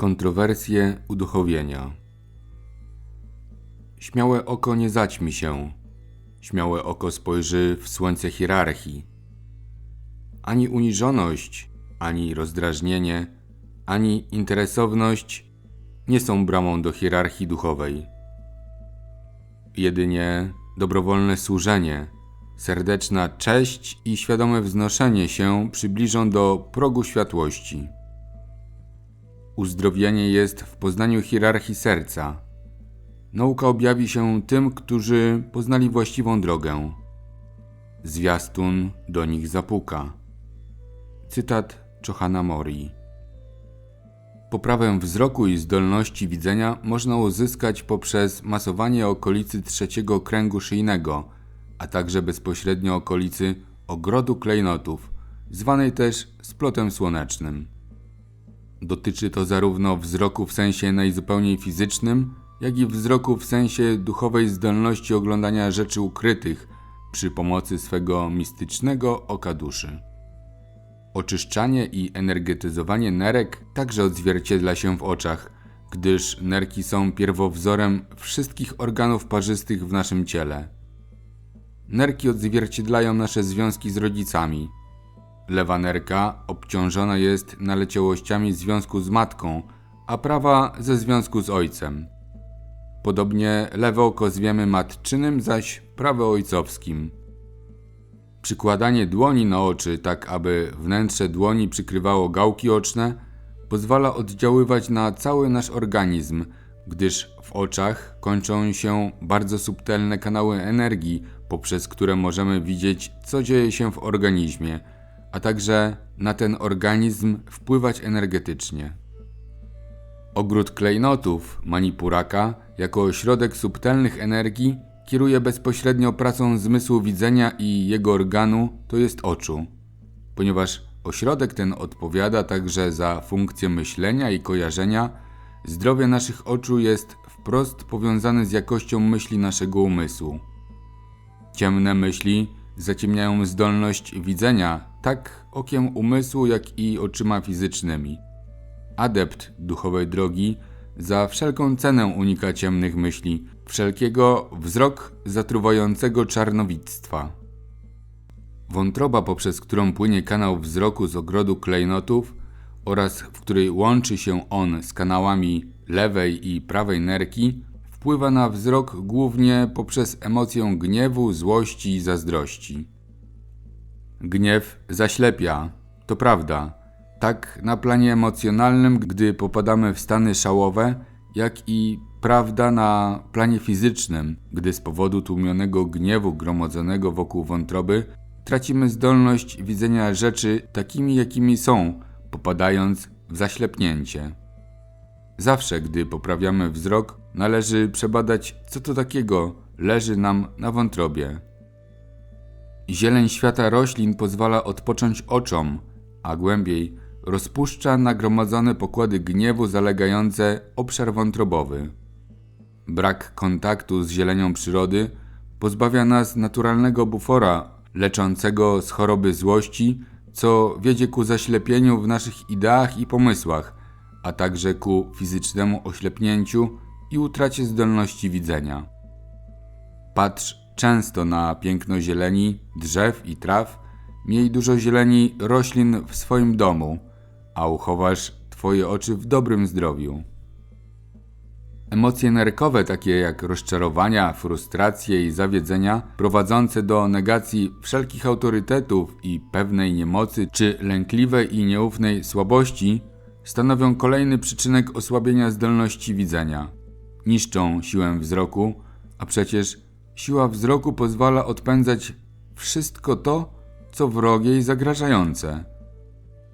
Kontrowersje uduchowienia. Śmiałe oko nie zaćmi się. Śmiałe oko spojrzy w słońce hierarchii. Ani uniżoność, ani rozdrażnienie, ani interesowność nie są bramą do hierarchii duchowej. Jedynie dobrowolne służenie, serdeczna cześć i świadome wznoszenie się przybliżą do progu światłości. Uzdrowienie jest w poznaniu hierarchii serca. Nauka objawi się tym, którzy poznali właściwą drogę. Zwiastun do nich zapuka. Cytat Chohana Mori. Poprawę wzroku i zdolności widzenia można uzyskać poprzez masowanie okolicy trzeciego kręgu szyjnego, a także bezpośrednio okolicy ogrodu klejnotów, zwanej też splotem słonecznym. Dotyczy to zarówno wzroku w sensie najzupełniej fizycznym, jak i wzroku w sensie duchowej zdolności oglądania rzeczy ukrytych przy pomocy swego mistycznego oka duszy. Oczyszczanie i energetyzowanie nerek także odzwierciedla się w oczach, gdyż nerki są pierwowzorem wszystkich organów parzystych w naszym ciele. Nerki odzwierciedlają nasze związki z rodzicami. Lewa nerka obciążona jest naleciałościami związku z matką, a prawa ze związku z ojcem. Podobnie lewe oko zwiemy matczynym, zaś prawe ojcowskim. Przykładanie dłoni na oczy, tak aby wnętrze dłoni przykrywało gałki oczne, pozwala oddziaływać na cały nasz organizm, gdyż w oczach kończą się bardzo subtelne kanały energii, poprzez które możemy widzieć, co dzieje się w organizmie, a także na ten organizm wpływać energetycznie. Ogród klejnotów Manipuraka jako ośrodek subtelnych energii kieruje bezpośrednio pracą zmysłu widzenia i jego organu, to jest oczu. Ponieważ ośrodek ten odpowiada także za funkcję myślenia i kojarzenia, zdrowie naszych oczu jest wprost powiązane z jakością myśli naszego umysłu. Ciemne myśli zaciemniają zdolność widzenia tak okiem umysłu, jak i oczyma fizycznymi. Adept duchowej drogi za wszelką cenę unika ciemnych myśli, wszelkiego wzrok zatruwającego czarnowictwa. Wątroba, poprzez którą płynie kanał wzroku z ogrodu klejnotów oraz w której łączy się on z kanałami lewej i prawej nerki, wpływa na wzrok głównie poprzez emocję gniewu, złości i zazdrości. Gniew zaślepia, to prawda, tak na planie emocjonalnym, gdy popadamy w stany szałowe, jak i prawda na planie fizycznym, gdy z powodu tłumionego gniewu gromadzonego wokół wątroby tracimy zdolność widzenia rzeczy takimi, jakimi są, popadając w zaślepnięcie. Zawsze, gdy poprawiamy wzrok, należy przebadać, co to takiego leży nam na wątrobie. Zieleń świata roślin pozwala odpocząć oczom, a głębiej rozpuszcza nagromadzone pokłady gniewu zalegające obszar wątrobowy. Brak kontaktu z zielenią przyrody pozbawia nas naturalnego bufora leczącego z choroby złości, co wiedzie ku zaślepieniu w naszych ideach i pomysłach, a także ku fizycznemu oślepnięciu i utracie zdolności widzenia. Patrz często na piękno zieleni, drzew i traw, miej dużo zieleni roślin w swoim domu – a uchowasz Twoje oczy w dobrym zdrowiu. Emocje nerkowe, takie jak rozczarowania, frustracje i zawiedzenia, prowadzące do negacji wszelkich autorytetów i pewnej niemocy czy lękliwej i nieufnej słabości, stanowią kolejny przyczynek osłabienia zdolności widzenia. Niszczą siłę wzroku, a przecież siła wzroku pozwala odpędzać wszystko to, co wrogie i zagrażające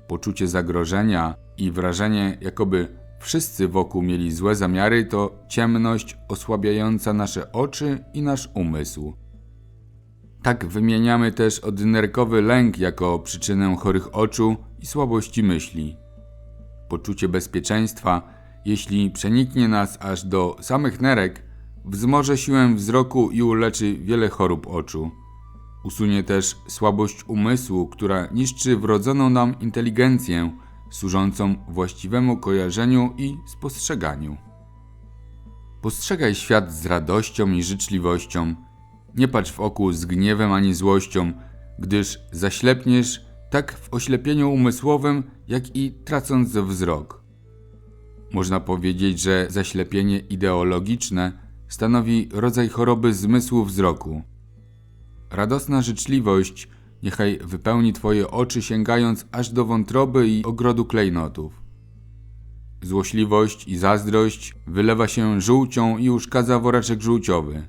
poczucie zagrożenia i wrażenie, jakoby wszyscy wokół mieli złe zamiary, to ciemność osłabiająca nasze oczy i nasz umysł. Tak wymieniamy też odnerkowy lęk jako przyczynę chorych oczu i słabości myśli. Poczucie bezpieczeństwa, jeśli przeniknie nas aż do samych nerek, wzmoże siłę wzroku i uleczy wiele chorób oczu. Usunie też słabość umysłu, która niszczy wrodzoną nam inteligencję służącą właściwemu kojarzeniu i spostrzeganiu. Postrzegaj świat z radością i życzliwością. Nie patrz w oku z gniewem ani złością, gdyż zaślepniesz tak w oślepieniu umysłowym, jak i tracąc wzrok. Można powiedzieć, że zaślepienie ideologiczne stanowi rodzaj choroby zmysłu wzroku. Radosna życzliwość niechaj wypełni Twoje oczy, sięgając aż do wątroby i ogrodu klejnotów. Złośliwość i zazdrość wylewa się żółcią i uszkadza woreczek żółciowy.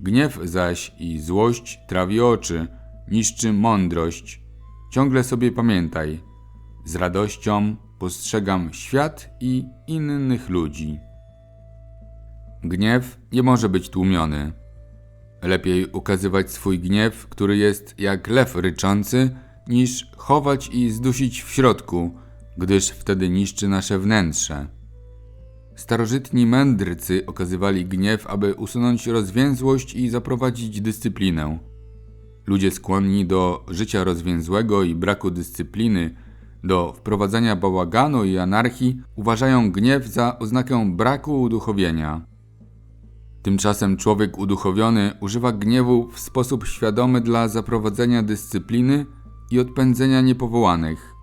Gniew zaś i złość trawi oczy, niszczy mądrość. Ciągle sobie pamiętaj, z radością postrzegam świat i innych ludzi. Gniew nie może być tłumiony. Lepiej ukazywać swój gniew, który jest jak lew ryczący, niż chować i zdusić w środku, gdyż wtedy niszczy nasze wnętrze. Starożytni mędrcy okazywali gniew, aby usunąć rozwięzłość i zaprowadzić dyscyplinę. Ludzie skłonni do życia rozwięzłego i braku dyscypliny, do wprowadzania bałaganu i anarchii, uważają gniew za oznakę braku uduchowienia. Tymczasem człowiek uduchowiony używa gniewu w sposób świadomy dla zaprowadzenia dyscypliny i odpędzenia niepowołanych.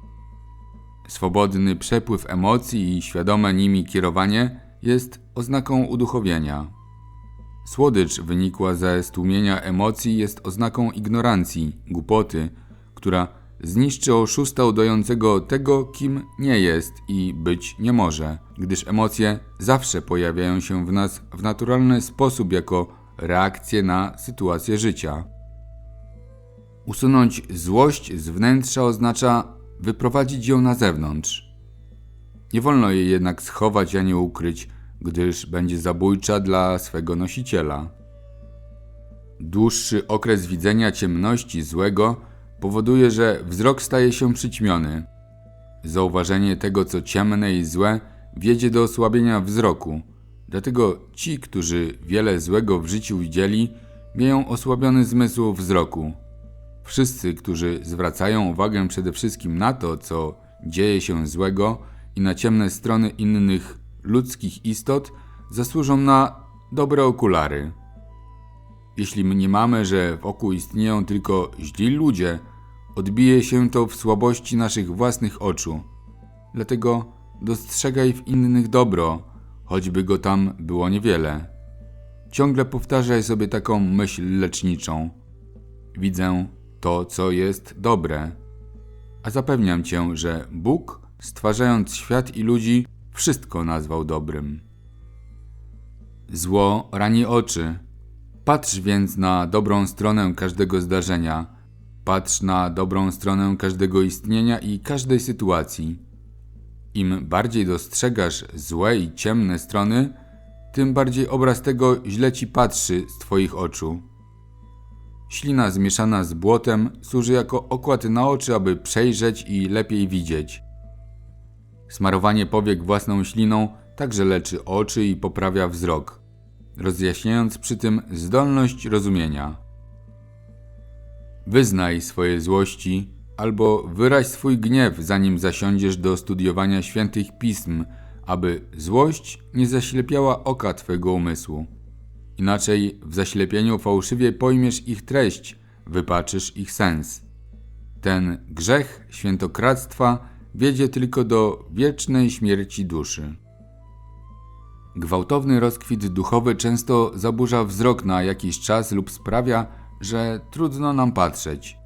Swobodny przepływ emocji i świadome nimi kierowanie jest oznaką uduchowienia. Słodycz wynikła ze stłumienia emocji jest oznaką ignorancji, głupoty, która zniszczy oszusta udającego tego, kim nie jest i być nie może, gdyż emocje zawsze pojawiają się w nas w naturalny sposób jako reakcje na sytuację życia. Usunąć złość z wnętrza oznacza wyprowadzić ją na zewnątrz. Nie wolno jej jednak schować ani ukryć, gdyż będzie zabójcza dla swego nosiciela. Dłuższy okres widzenia ciemności złego powoduje, że wzrok staje się przyćmiony. Zauważenie tego, co ciemne i złe, wiedzie do osłabienia wzroku. Dlatego ci, którzy wiele złego w życiu widzieli, mają osłabiony zmysł wzroku. Wszyscy, którzy zwracają uwagę przede wszystkim na to, co dzieje się złego i na ciemne strony innych ludzkich istot, zasłużą na dobre okulary. Jeśli mniemamy, że wokół istnieją tylko źli ludzie, odbije się to w słabości naszych własnych oczu. Dlatego dostrzegaj w innych dobro, choćby go tam było niewiele. Ciągle powtarzaj sobie taką myśl leczniczą. Widzę to, co jest dobre. A zapewniam cię, że Bóg, stwarzając świat i ludzi, wszystko nazwał dobrym. Zło rani oczy. Patrz więc na dobrą stronę każdego zdarzenia. Patrz na dobrą stronę każdego istnienia i każdej sytuacji. Im bardziej dostrzegasz złe i ciemne strony, tym bardziej obraz tego źle ci patrzy z Twoich oczu. Ślina zmieszana z błotem służy jako okład na oczy, aby przejrzeć i lepiej widzieć. Smarowanie powiek własną śliną także leczy oczy i poprawia wzrok, rozjaśniając przy tym zdolność rozumienia. Wyznaj swoje złości albo wyraź swój gniew, zanim zasiądziesz do studiowania świętych pism, aby złość nie zaślepiała oka twego umysłu. Inaczej w zaślepieniu fałszywie pojmiesz ich treść, wypaczysz ich sens. Ten grzech świętokradztwa wiedzie tylko do wiecznej śmierci duszy. Gwałtowny rozkwit duchowy często zaburza wzrok na jakiś czas lub sprawia, że trudno nam patrzeć.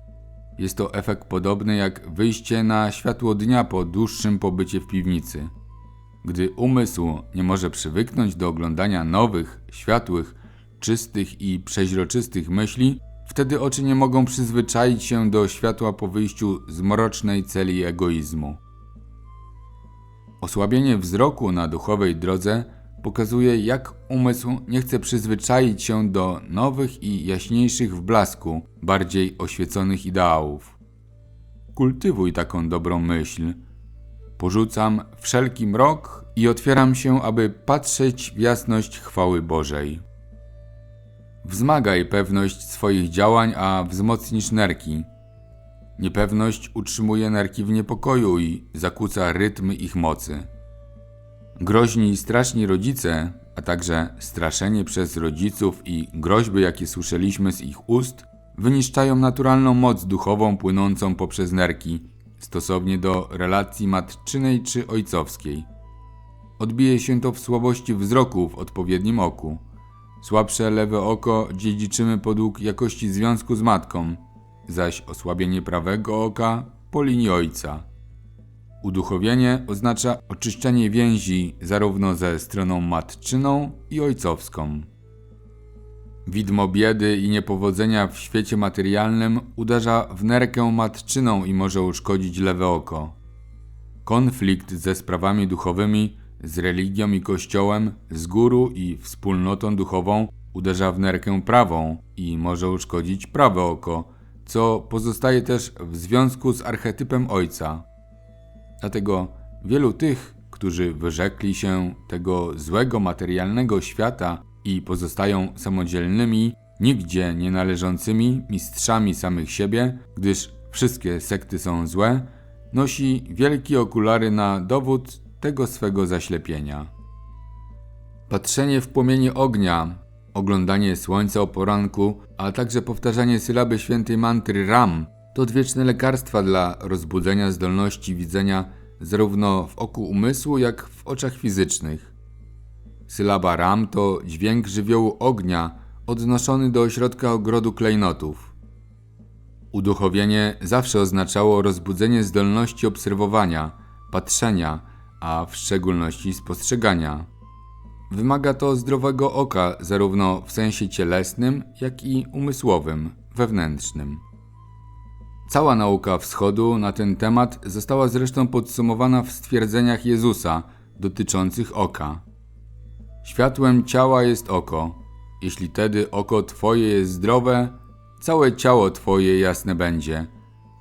Jest to efekt podobny jak wyjście na światło dnia po dłuższym pobycie w piwnicy. Gdy umysł nie może przywyknąć do oglądania nowych, światłych, czystych i przeźroczystych myśli, wtedy oczy nie mogą przyzwyczaić się do światła po wyjściu z mrocznej celi egoizmu. Osłabienie wzroku na duchowej drodze pokazuje, jak umysł nie chce przyzwyczaić się do nowych i jaśniejszych w blasku, bardziej oświeconych ideałów. Kultywuj taką dobrą myśl. Porzucam wszelki mrok i otwieram się, aby patrzeć w jasność chwały Bożej. Wzmagaj pewność swoich działań, a wzmocnisz nerki. Niepewność utrzymuje nerki w niepokoju i zakłóca rytm ich mocy. Groźni i straszni rodzice, a także straszenie przez rodziców i groźby, jakie słyszeliśmy z ich ust, wyniszczają naturalną moc duchową płynącą poprzez nerki, stosownie do relacji matczynej czy ojcowskiej. Odbije się to w słabości wzroku w odpowiednim oku. Słabsze lewe oko dziedziczymy podług jakości związku z matką, zaś osłabienie prawego oka po linii ojca. Uduchowienie oznacza oczyszczenie więzi zarówno ze stroną matczyną i ojcowską. Widmo biedy i niepowodzenia w świecie materialnym uderza w nerkę matczyną i może uszkodzić lewe oko. Konflikt ze sprawami duchowymi, z religią i kościołem, z guru i wspólnotą duchową uderza w nerkę prawą i może uszkodzić prawe oko, co pozostaje też w związku z archetypem ojca. Dlatego wielu tych, którzy wyrzekli się tego złego materialnego świata i pozostają samodzielnymi, nigdzie nie należącymi mistrzami samych siebie, gdyż wszystkie sekty są złe, nosi wielkie okulary na dowód tego swego zaślepienia. Patrzenie w płomienie ognia, oglądanie słońca o poranku, a także powtarzanie sylaby świętej mantry Ram to odwieczne lekarstwa dla rozbudzenia zdolności widzenia zarówno w oku umysłu, jak w oczach fizycznych. Sylaba Ram to dźwięk żywiołu ognia odnoszony do ośrodka ogrodu klejnotów. Uduchowienie zawsze oznaczało rozbudzenie zdolności obserwowania, patrzenia, a w szczególności spostrzegania. Wymaga to zdrowego oka, zarówno w sensie cielesnym, jak i umysłowym, wewnętrznym. Cała nauka wschodu na ten temat została zresztą podsumowana w stwierdzeniach Jezusa dotyczących oka. Światłem ciała jest oko. Jeśli tedy oko Twoje jest zdrowe, całe ciało Twoje jasne będzie.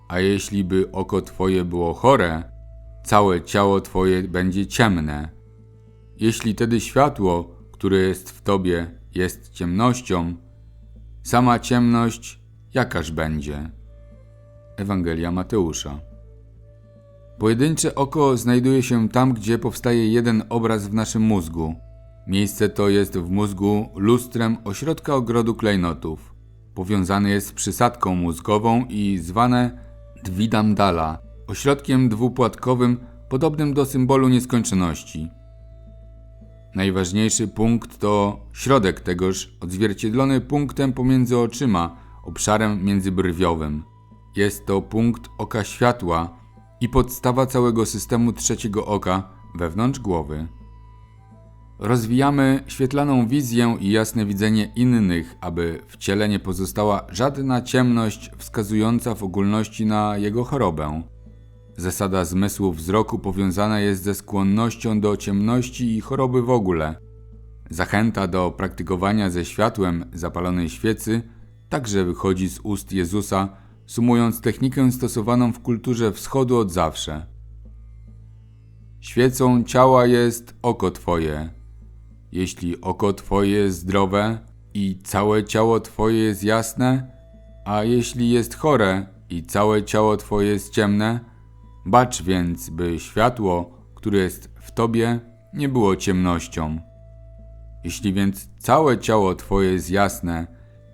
A jeśli by oko Twoje było chore, całe ciało Twoje będzie ciemne. Jeśli tedy światło, które jest w Tobie, jest ciemnością, sama ciemność jakaż będzie? Ewangelia Mateusza. Pojedyncze oko znajduje się tam, gdzie powstaje jeden obraz w naszym mózgu. Miejsce to jest w mózgu lustrem ośrodka ogrodu klejnotów. Powiązane jest z przysadką mózgową i zwane Dvidamdala, ośrodkiem dwupłatkowym podobnym do symbolu nieskończoności. Najważniejszy punkt to środek tegoż, odzwierciedlony punktem pomiędzy oczyma, obszarem międzybrwiowym. Jest to punkt oka światła i podstawa całego systemu trzeciego oka wewnątrz głowy. Rozwijamy świetlaną wizję i jasne widzenie innych, aby w ciele nie pozostała żadna ciemność wskazująca w ogólności na jego chorobę. Zasada zmysłu wzroku powiązana jest ze skłonnością do ciemności i choroby w ogóle. Zachęta do praktykowania ze światłem zapalonej świecy także wychodzi z ust Jezusa, sumując technikę stosowaną w kulturze wschodu od zawsze. Świecą ciała jest oko Twoje. Jeśli oko Twoje jest zdrowe i całe ciało Twoje jest jasne, a jeśli jest chore i całe ciało Twoje jest ciemne, Bacz więc, by światło, które jest w tobie, nie było ciemnością. Jeśli więc całe ciało twoje jest jasne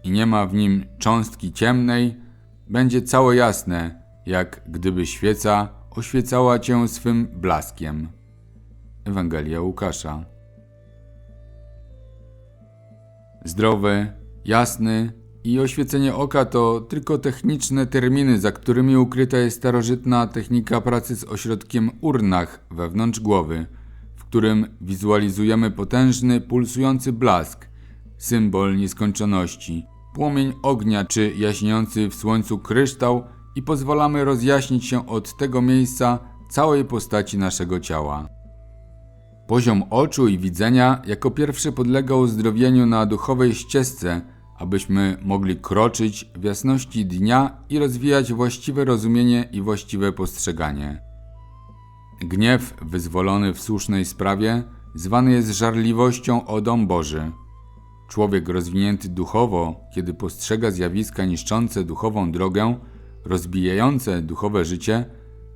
i nie ma w nim cząstki ciemnej, będzie całe jasne, jak gdyby świeca oświecała cię swym blaskiem. Ewangelia Łukasza. Zdrowy, jasny, i oświecenie oka to tylko techniczne terminy, za którymi ukryta jest starożytna technika pracy z ośrodkiem urnach wewnątrz głowy, w którym wizualizujemy potężny, pulsujący blask, symbol nieskończoności, płomień ognia czy jaśniejący w słońcu kryształ i pozwalamy rozjaśnić się od tego miejsca całej postaci naszego ciała. Poziom oczu i widzenia jako pierwszy podlega uzdrowieniu na duchowej ścieżce abyśmy mogli kroczyć w jasności dnia i rozwijać właściwe rozumienie i właściwe postrzeganie. Gniew wyzwolony w słusznej sprawie zwany jest żarliwością o dom Boży. Człowiek rozwinięty duchowo, kiedy postrzega zjawiska niszczące duchową drogę, rozbijające duchowe życie,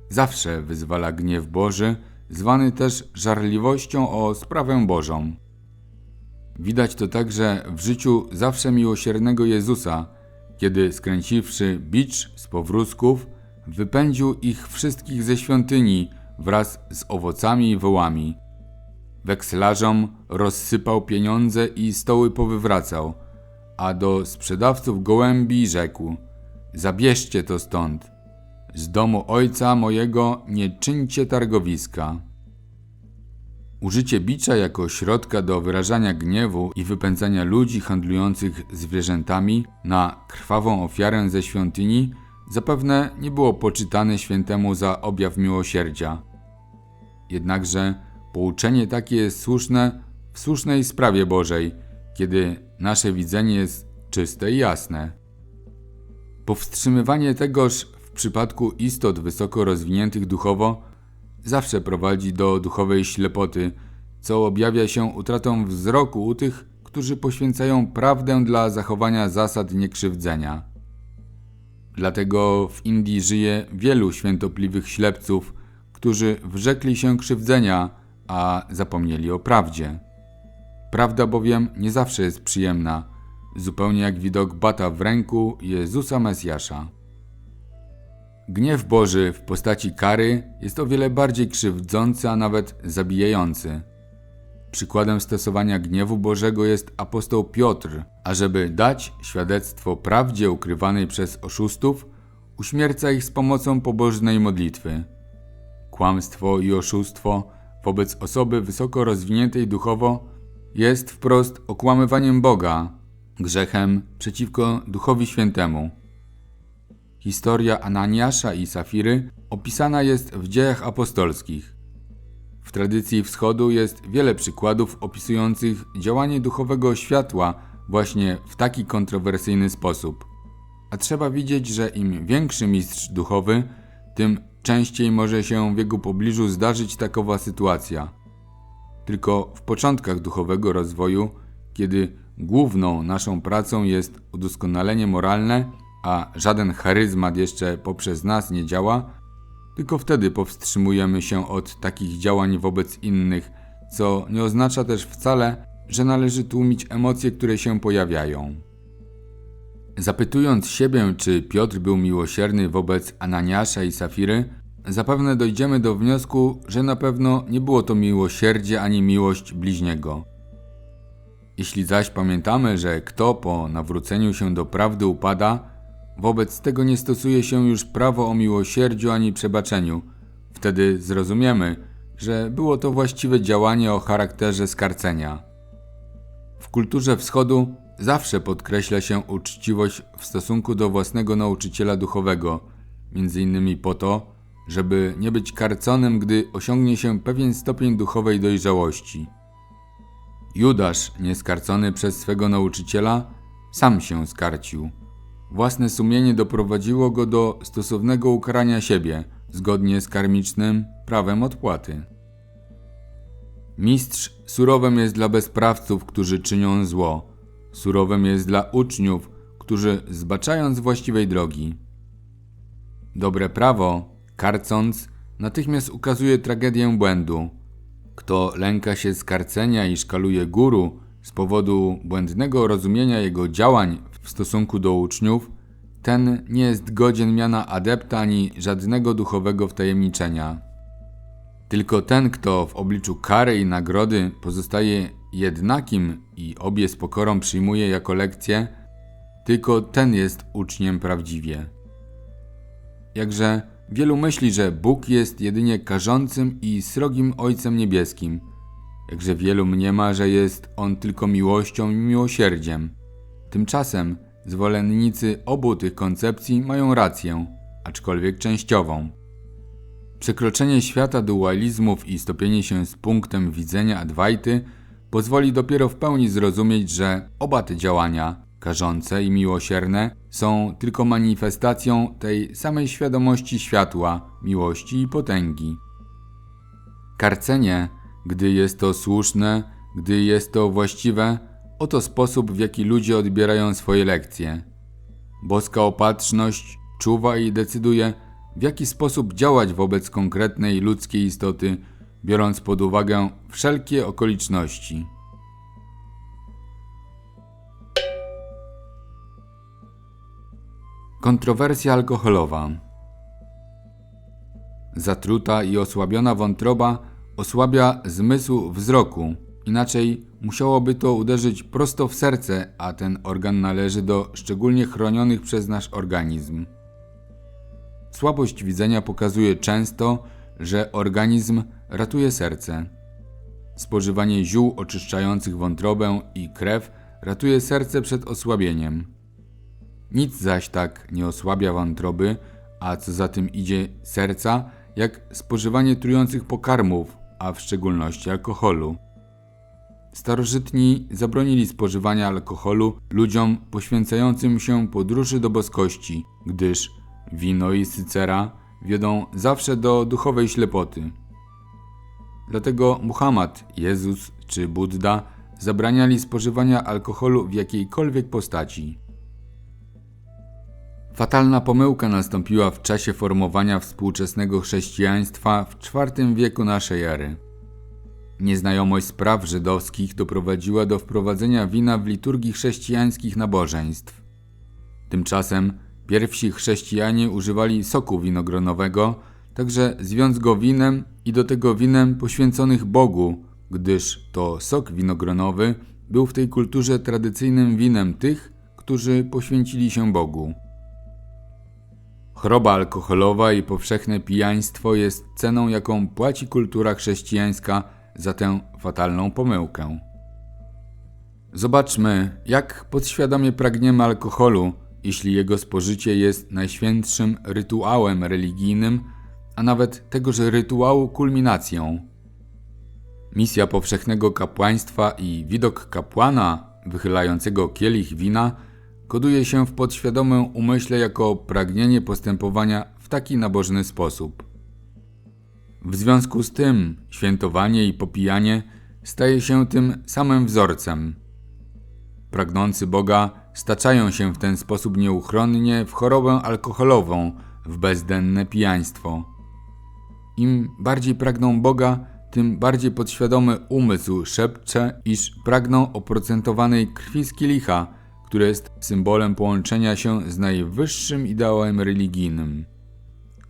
zawsze wyzwala gniew Boży, zwany też żarliwością o sprawę Bożą. Widać to także w życiu zawsze miłosiernego Jezusa, kiedy skręciwszy bicz z powrózków, wypędził ich wszystkich ze świątyni wraz z owocami i wołami. Wekselarzom rozsypał pieniądze i stoły powywracał, a do sprzedawców gołębi rzekł: Zabierzcie to stąd. Z domu ojca mojego nie czyńcie targowiska. Użycie bicza jako środka do wyrażania gniewu i wypędzania ludzi handlujących zwierzętami na krwawą ofiarę ze świątyni zapewne nie było poczytane świętemu za objaw miłosierdzia. Jednakże pouczenie takie jest słuszne w słusznej sprawie Bożej, kiedy nasze widzenie jest czyste i jasne. Powstrzymywanie tegoż w przypadku istot wysoko rozwiniętych duchowo zawsze prowadzi do duchowej ślepoty, co objawia się utratą wzroku u tych, którzy poświęcają prawdę dla zachowania zasad niekrzywdzenia. Dlatego w Indii żyje wielu świętopliwych ślepców, którzy wrzekli się krzywdzenia, a zapomnieli o prawdzie. Prawda bowiem nie zawsze jest przyjemna, zupełnie jak widok bata w ręku Jezusa Mesjasza. Gniew Boży w postaci kary jest o wiele bardziej krzywdzący, a nawet zabijający. Przykładem stosowania gniewu Bożego jest apostoł Piotr, ażeby dać świadectwo prawdzie ukrywanej przez oszustów, uśmierca ich z pomocą pobożnej modlitwy. Kłamstwo i oszustwo wobec osoby wysoko rozwiniętej duchowo jest wprost okłamywaniem Boga, grzechem przeciwko Duchowi Świętemu. Historia Ananiasza i Safiry opisana jest w dziejach apostolskich. W tradycji wschodu jest wiele przykładów opisujących działanie duchowego światła właśnie w taki kontrowersyjny sposób. A trzeba widzieć, że im większy mistrz duchowy, tym częściej może się w jego pobliżu zdarzyć takowa sytuacja. Tylko w początkach duchowego rozwoju, kiedy główną naszą pracą jest udoskonalenie moralne, a żaden charyzmat jeszcze poprzez nas nie działa, tylko wtedy powstrzymujemy się od takich działań wobec innych, co nie oznacza też wcale, że należy tłumić emocje, które się pojawiają. Zapytując siebie, czy Piotr był miłosierny wobec Ananiasza i Safiry, zapewne dojdziemy do wniosku, że na pewno nie było to miłosierdzie ani miłość bliźniego. Jeśli zaś pamiętamy, że kto po nawróceniu się do prawdy upada, wobec tego nie stosuje się już prawo o miłosierdziu ani przebaczeniu, wtedy zrozumiemy, że było to właściwe działanie o charakterze skarcenia. W kulturze wschodu zawsze podkreśla się uczciwość w stosunku do własnego nauczyciela duchowego, między innymi po to, żeby nie być karconym, gdy osiągnie się pewien stopień duchowej dojrzałości. Judasz, nieskarcony przez swego nauczyciela, sam się skarcił. Własne sumienie doprowadziło go do stosownego ukarania siebie, zgodnie z karmicznym prawem odpłaty. Mistrz surowem jest dla bezprawców, którzy czynią zło. Surowem jest dla uczniów, którzy zbaczają z właściwej drogi. Dobre prawo, karcąc, natychmiast ukazuje tragedię błędu. Kto lęka się skarcenia i szkaluje guru z powodu błędnego rozumienia jego działań w stosunku do uczniów, ten nie jest godzien miana adepta ani żadnego duchowego wtajemniczenia. Tylko ten, kto w obliczu kary i nagrody pozostaje jednakim i obie z pokorą przyjmuje jako lekcję, tylko ten jest uczniem prawdziwie. Jakże wielu myśli, że Bóg jest jedynie karzącym i srogim Ojcem Niebieskim, jakże wielu mniema, że jest On tylko miłością i miłosierdziem. Tymczasem zwolennicy obu tych koncepcji mają rację, aczkolwiek częściową. Przekroczenie świata dualizmów i stopienie się z punktem widzenia Adwajty pozwoli dopiero w pełni zrozumieć, że oba te działania, karzące i miłosierne, są tylko manifestacją tej samej świadomości światła, miłości i potęgi. Karcenie, gdy jest to słuszne, gdy jest to właściwe, oto sposób, w jaki ludzie odbierają swoje lekcje. Boska opatrzność czuwa i decyduje, w jaki sposób działać wobec konkretnej ludzkiej istoty, biorąc pod uwagę wszelkie okoliczności. Kontrowersja alkoholowa. Zatruta i osłabiona wątroba osłabia zmysł wzroku. Inaczej musiałoby to uderzyć prosto w serce, a ten organ należy do szczególnie chronionych przez nasz organizm. Słabość widzenia pokazuje często, że organizm ratuje serce. Spożywanie ziół oczyszczających wątrobę i krew ratuje serce przed osłabieniem. Nic zaś tak nie osłabia wątroby, a co za tym idzie serca, jak spożywanie trujących pokarmów, a w szczególności alkoholu. Starożytni zabronili spożywania alkoholu ludziom poświęcającym się podróży do boskości, gdyż wino i sycera wiodą zawsze do duchowej ślepoty. Dlatego Muhammad, Jezus czy Buddha zabraniali spożywania alkoholu w jakiejkolwiek postaci. Fatalna pomyłka nastąpiła w czasie formowania współczesnego chrześcijaństwa w IV wieku naszej ery. Nieznajomość spraw żydowskich doprowadziła do wprowadzenia wina w liturgii chrześcijańskich nabożeństw. Tymczasem pierwsi chrześcijanie używali soku winogronowego, także zwiąc go winem i do tego winem poświęconych Bogu, gdyż to sok winogronowy był w tej kulturze tradycyjnym winem tych, którzy poświęcili się Bogu. Choroba alkoholowa i powszechne pijaństwo jest ceną, jaką płaci kultura chrześcijańska za tę fatalną pomyłkę. Zobaczmy, jak podświadomie pragniemy alkoholu, jeśli jego spożycie jest najświętszym rytuałem religijnym, a nawet tegoż rytuału kulminacją. Misja powszechnego kapłaństwa i widok kapłana wychylającego kielich wina koduje się w podświadomym umyśle jako pragnienie postępowania w taki nabożny sposób. W związku z tym świętowanie i popijanie staje się tym samym wzorcem. Pragnący Boga staczają się w ten sposób nieuchronnie w chorobę alkoholową, w bezdenne pijaństwo. Im bardziej pragną Boga, tym bardziej podświadomy umysł szepcze, iż pragną oprocentowanej krwi z kielicha, które jest symbolem połączenia się z najwyższym ideałem religijnym.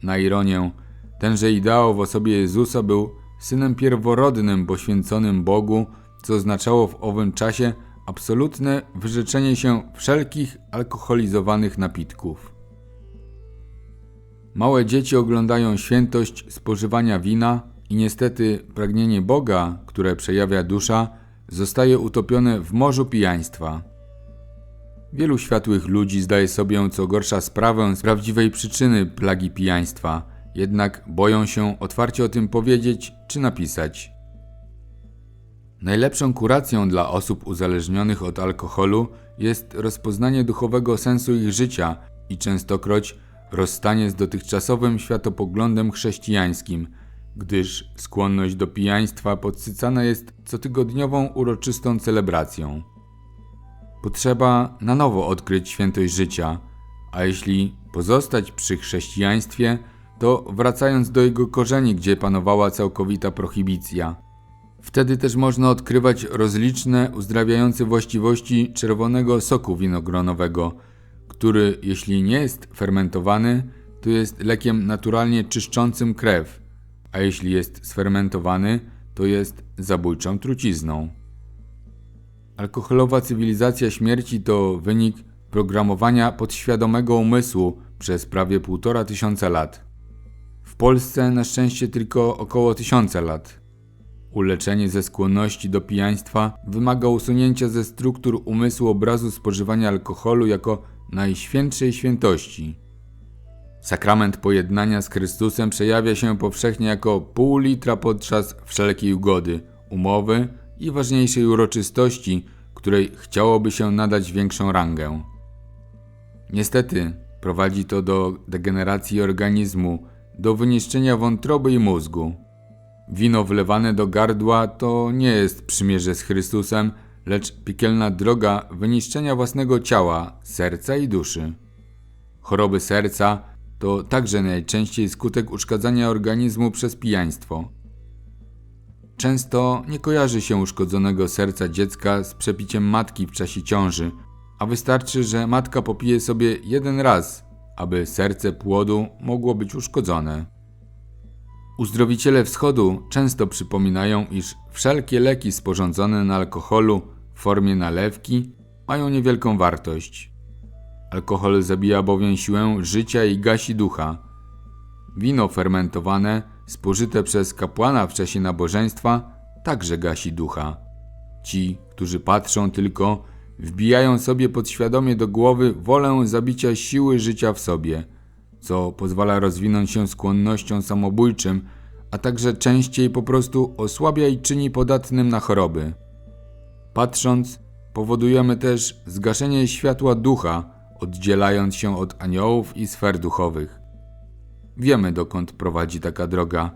Na ironię, tenże ideał w osobie Jezusa był synem pierworodnym poświęconym Bogu, co oznaczało w owym czasie absolutne wyrzeczenie się wszelkich alkoholizowanych napitków. Małe dzieci oglądają świętość spożywania wina i niestety pragnienie Boga, które przejawia dusza, zostaje utopione w morzu pijaństwa. Wielu światłych ludzi zdaje sobie co gorsza sprawę z prawdziwej przyczyny plagi pijaństwa, jednak boją się otwarcie o tym powiedzieć czy napisać. Najlepszą kuracją dla osób uzależnionych od alkoholu jest rozpoznanie duchowego sensu ich życia i częstokroć rozstanie z dotychczasowym światopoglądem chrześcijańskim, gdyż skłonność do pijaństwa podsycana jest cotygodniową uroczystą celebracją. Potrzeba na nowo odkryć świętość życia, a jeśli pozostać przy chrześcijaństwie, to wracając do jego korzeni, gdzie panowała całkowita prohibicja. Wtedy też można odkrywać rozliczne uzdrawiające właściwości czerwonego soku winogronowego, który, jeśli nie jest fermentowany, to jest lekiem naturalnie czyszczącym krew, a jeśli jest sfermentowany, to jest zabójczą trucizną. Alkoholowa cywilizacja śmierci to wynik programowania podświadomego umysłu przez prawie półtora tysiąca lat. W Polsce na szczęście tylko około tysiąca lat. Uleczenie ze skłonności do pijaństwa wymaga usunięcia ze struktur umysłu obrazu spożywania alkoholu jako najświętszej świętości. Sakrament pojednania z Chrystusem przejawia się powszechnie jako pół litra podczas wszelkiej ugody, umowy i ważniejszej uroczystości, której chciałoby się nadać większą rangę. Niestety prowadzi to do degeneracji organizmu, do wyniszczenia wątroby i mózgu. Wino wlewane do gardła to nie jest przymierze z Chrystusem, lecz piekielna droga wyniszczenia własnego ciała, serca i duszy. Choroby serca to także najczęściej skutek uszkadzania organizmu przez pijaństwo. Często nie kojarzy się uszkodzonego serca dziecka z przepiciem matki w czasie ciąży, a wystarczy, że matka popije sobie jeden raz, aby serce płodu mogło być uszkodzone. Uzdrowiciele wschodu często przypominają, iż wszelkie leki sporządzone na alkoholu w formie nalewki mają niewielką wartość. Alkohol zabija bowiem siłę życia i gasi ducha. Wino fermentowane, spożyte przez kapłana w czasie nabożeństwa, także gasi ducha. Ci, którzy patrzą tylko, wbijają sobie podświadomie do głowy wolę zabicia siły życia w sobie, co pozwala rozwinąć się skłonnościom samobójczym, a także częściej po prostu osłabia i czyni podatnym na choroby. Patrząc, powodujemy też zgaszenie światła ducha, oddzielając się od aniołów i sfer duchowych. Wiemy, dokąd prowadzi taka droga.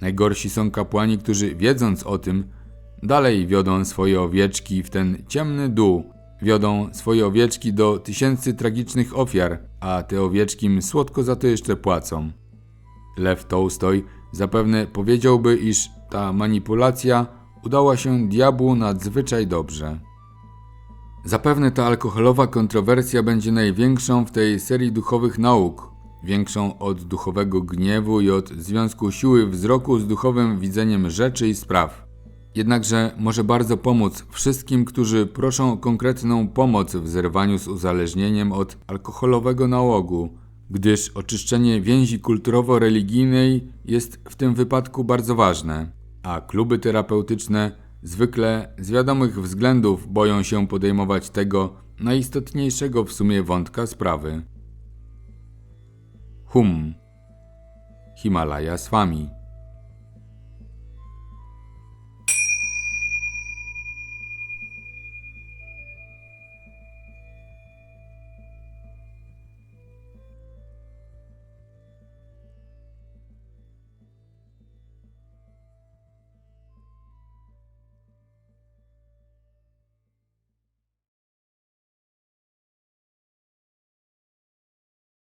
Najgorsi są kapłani, którzy wiedząc o tym, dalej wiodą swoje owieczki w ten ciemny dół, wiodą swoje owieczki do tysięcy tragicznych ofiar, a te owieczki im słodko za to jeszcze płacą. Lew Tolstoj zapewne powiedziałby, iż ta manipulacja udała się diabłu nadzwyczaj dobrze. Zapewne ta alkoholowa kontrowersja będzie największą w tej serii duchowych nauk, większą od duchowego gniewu i od związku siły wzroku z duchowym widzeniem rzeczy i spraw. Jednakże może bardzo pomóc wszystkim, którzy proszą o konkretną pomoc w zerwaniu z uzależnieniem od alkoholowego nałogu, gdyż oczyszczenie więzi kulturowo-religijnej jest w tym wypadku bardzo ważne, a kluby terapeutyczne zwykle z wiadomych względów boją się podejmować tego najistotniejszego w sumie wątka sprawy. Hum. Himalaja Swami.